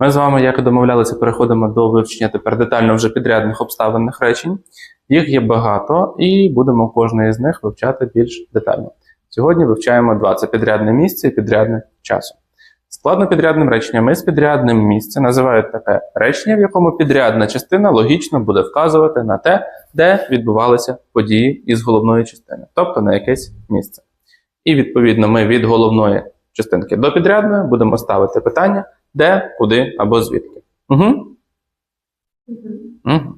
Ми з вами, як і домовлялися, переходимо до вивчення тепер детально вже підрядних обставинних речень. Їх є багато, і будемо кожне з них вивчати більш детально. Сьогодні вивчаємо два: це підрядне місце і підрядне часу. Складнопідрядним реченням із підрядним місце називають таке речення, в якому підрядна частина логічно буде вказувати на те, де відбувалися події із головної частини, тобто на якесь місце. І відповідно ми від головної частинки до підрядної будемо ставити питання, де, куди або звідки. Угу. Угу.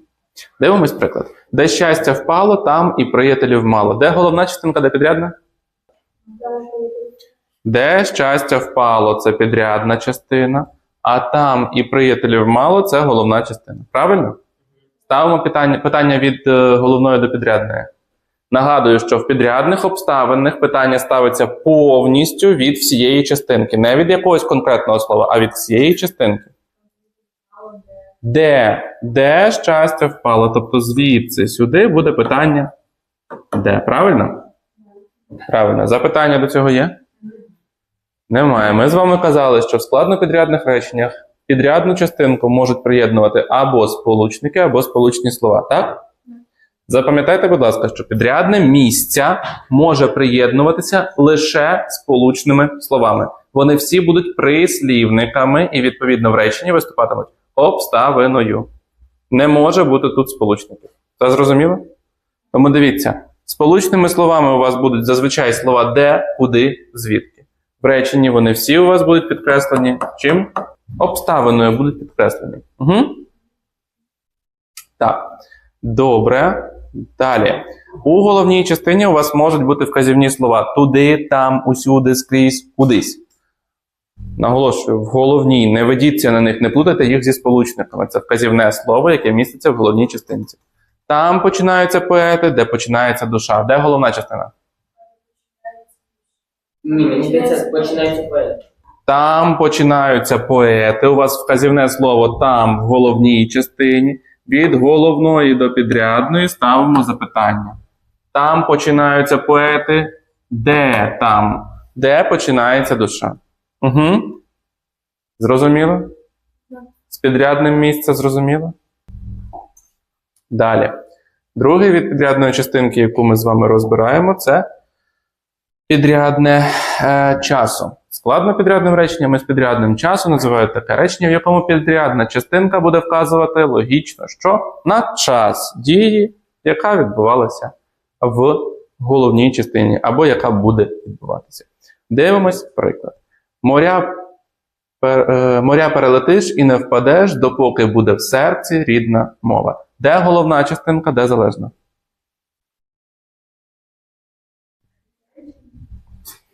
Дивимось приклад. Де щастя впало, там і приятелів мало. Де головна частинка, де підрядна? Де щастя впало, це підрядна частина, а там і приятелів мало це головна частина. Правильно? Ставимо питання, питання від е, головної до підрядної. Нагадую, що в підрядних обставинах питання ставиться повністю від всієї частинки. Не від якогось конкретного слова, а від всієї частинки. Де? Де щастя впало? Тобто звідси сюди буде питання. Де? Правильно? Правильно. Запитання до цього є? Немає. Ми з вами казали, що в складнопідрядних реченнях підрядну частинку можуть приєднувати або сполучники, або сполучні слова, так? Запам'ятайте, будь ласка, що підрядне місця може приєднуватися лише сполучними словами. Вони всі будуть прислівниками і, відповідно, в реченні виступатимуть обставиною. Не може бути тут сполучників. Це зрозуміло? Тому дивіться, сполучними словами у вас будуть зазвичай слова де, куди, звідки. В реченні вони всі у вас будуть підкреслені. Чим? Обставиною будуть підкреслені. Угу. Так. Добре. Далі. У головній частині у вас можуть бути вказівні слова туди, там, усюди, скрізь, кудись. Наголошую, в головній не ведіться на них, не плутайте їх зі сполучниками. Це вказівне слово, яке міститься в головній частинці. Там починаються поети, де починається душа. Де головна частина? Ні, мені здається, починається поет. Там починаються поети. У вас вказівне слово там в головній частині. Від головної до підрядної ставимо запитання. Там починаються поети. Де там? Де починається душа? Угу. Зрозуміло? З підрядним місце зрозуміло? Далі. Другий від підрядної частинки, яку ми з вами розбираємо, це підрядне е, часу. Складно підрядним реченням із підрядним часом називають таке речення, в якому підрядна частинка буде вказувати логічно, що на час дії, яка відбувалася в головній частині, або яка буде відбуватися. Дивимось приклад. Моря, пер, е, моря перелетиш і не впадеш, допоки буде в серці рідна мова. Де головна частинка, де залежна?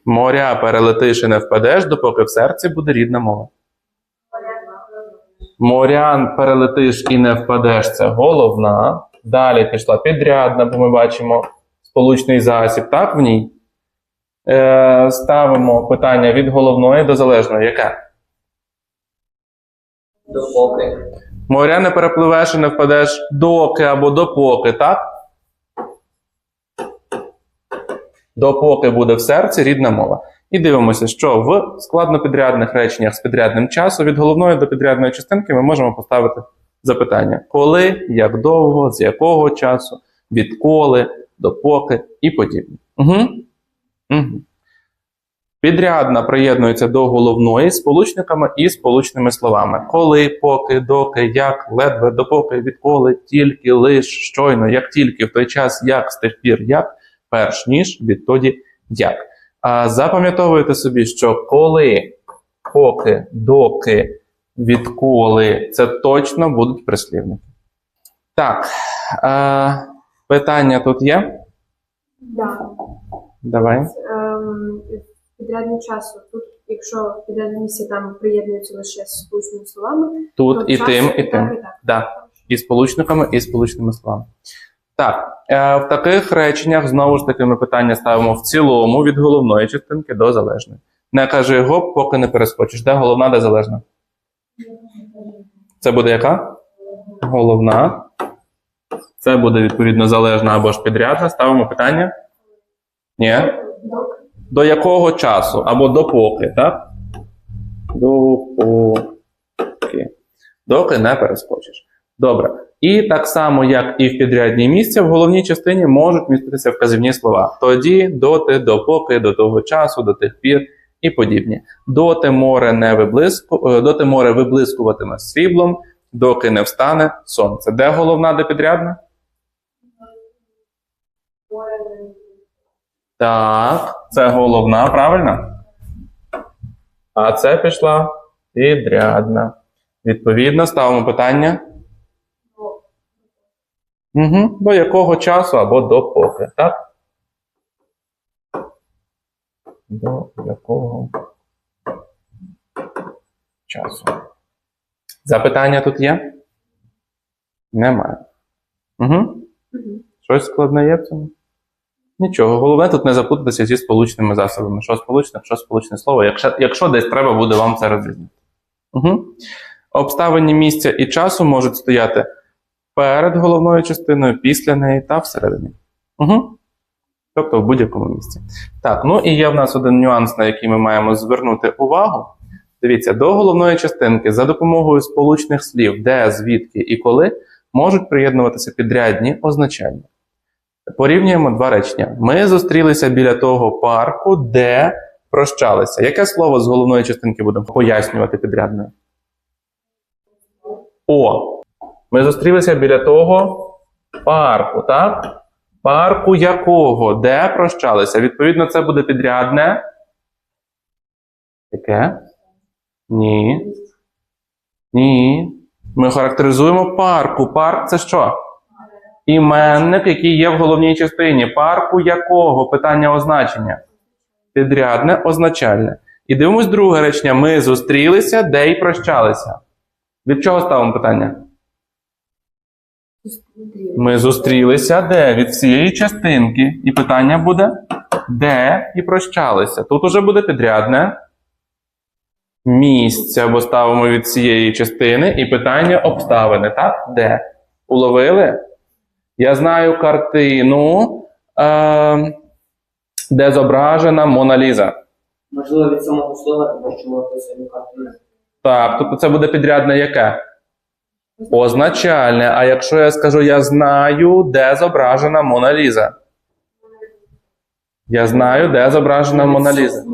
Моря перелетиш і не впадеш, допоки в серці буде рідна мова. Морян перелетиш і не впадеш це головна. Далі пішла підрядна, бо ми бачимо сполучний засіб, так в ній. Е, ставимо питання від головної до залежної. Яке? Допоки. Моря не перепливеш і не впадеш доки або допоки, так? Допоки буде в серці рідна мова. І дивимося, що в складнопідрядних реченнях з підрядним часом від головної до підрядної частинки ми можемо поставити запитання: коли, як довго, з якого часу, відколи, допоки і подібне. Угу. Угу. Підрядна приєднується до головної сполучниками і сполучними словами: коли, поки, доки, як, ледве, допоки, відколи, тільки, лиш, щойно, як тільки, в той час, як, з тих пір, як, перш ніж, відтоді, як. А запам'ятовуйте собі, що коли, поки, доки, відколи, це точно будуть прислівники. Так, е, питання тут є? Да. Давай. Ем, часу. Тут, якщо в підрядне місце там приєднуються лише з сполучними словами, Тут то і часу тим, і так, тим. і так. Да. І сполучниками, і сполучними словами. Так, е, в таких реченнях знову ж таки ми питання ставимо в цілому від головної частинки до залежної. Не кажи гоп, поки не перескочиш. Де головна, де залежна? Це буде яка? Головна. Це буде відповідно залежна або ж підрядна. Ставимо питання. Ні. До якого часу? Або до поки, так? До поки. доки не перескочиш. Добре. І так само, як і в підрядній місці, в головній частині можуть міститися вказівні слова. Тоді, доти, допоки, до того часу, до тих пір і подібні. Доти море не виблиску, е, доти море виблискуватиме сріблом, доки не встане сонце. Де головна, де підрядна? Так, це головна, правильно? А це пішла підрядна. Відповідно, ставимо питання. Угу. До якого часу або до поки, так? До якого часу? Запитання тут є? Немає. Угу. Щось складне є в цьому? Нічого. Головне тут не заплутатися зі сполучними засобами. Що сполучне, що сполучне слово. Якщо, якщо десь треба буде вам це розрізнити. Угу. Обставини місця і часу можуть стояти перед головною частиною, після неї та всередині. Угу. Тобто в будь-якому місці. Так, ну і є в нас один нюанс, на який ми маємо звернути увагу. Дивіться, до головної частинки за допомогою сполучних слів, де, звідки і коли можуть приєднуватися підрядні означання. Порівнюємо два речення. Ми зустрілися біля того парку, де прощалися. Яке слово з головної частинки будемо пояснювати підрядною? О. Ми зустрілися біля того парку, так? Парку якого? Де прощалися? Відповідно, це буде підрядне. Яке? Ні. Ні. Ми характеризуємо парку. Парк це що? Іменник, який є в головній частині. Парку якого? Питання означення. Підрядне, означальне. І дивимось друге речення. Ми зустрілися, де і прощалися. Від чого ставимо питання? Ми зустрілися де? Від всієї частинки. І питання буде: де і прощалися. Тут уже буде підрядне місце, бо ставимо від цієї частини, і питання обставини. Так? Де? Уловили? Я знаю картину, е, де зображена Мона Ліза. Можливо, від самого слова, тому що ми описуємо картину. Так, тобто це буде підрядне яке? Означальне. А якщо я скажу, я знаю, де зображена Мона Ліза. Я знаю, де зображена Мона Ліза.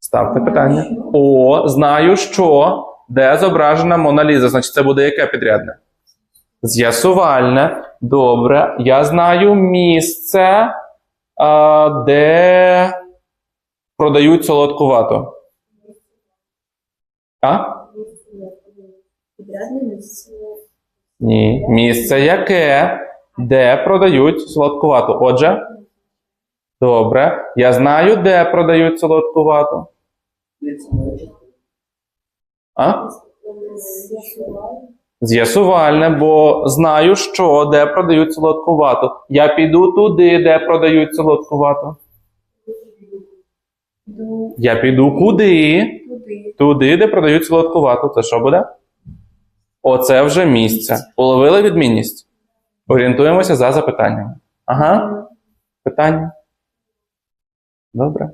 Ставте питання. О, знаю, що де зображена Мона Ліза. Значить, це буде яке підрядне? З'ясувальне. Добре. Я знаю місце, де продають солодкувату. А? Місце. Ні. Місце яке? Де продають солодкувату. Отже. Добре. Я знаю, де продають солодкувату. А? З'ясувальне, бо знаю, що де продають солодкувату. Я піду туди, де продають солодкувату. Я піду куди? Туди. Де продають солодкувату. Це що буде? Оце вже місце. Уловили відмінність? Орієнтуємося за запитаннями. Ага. Питання? Добре.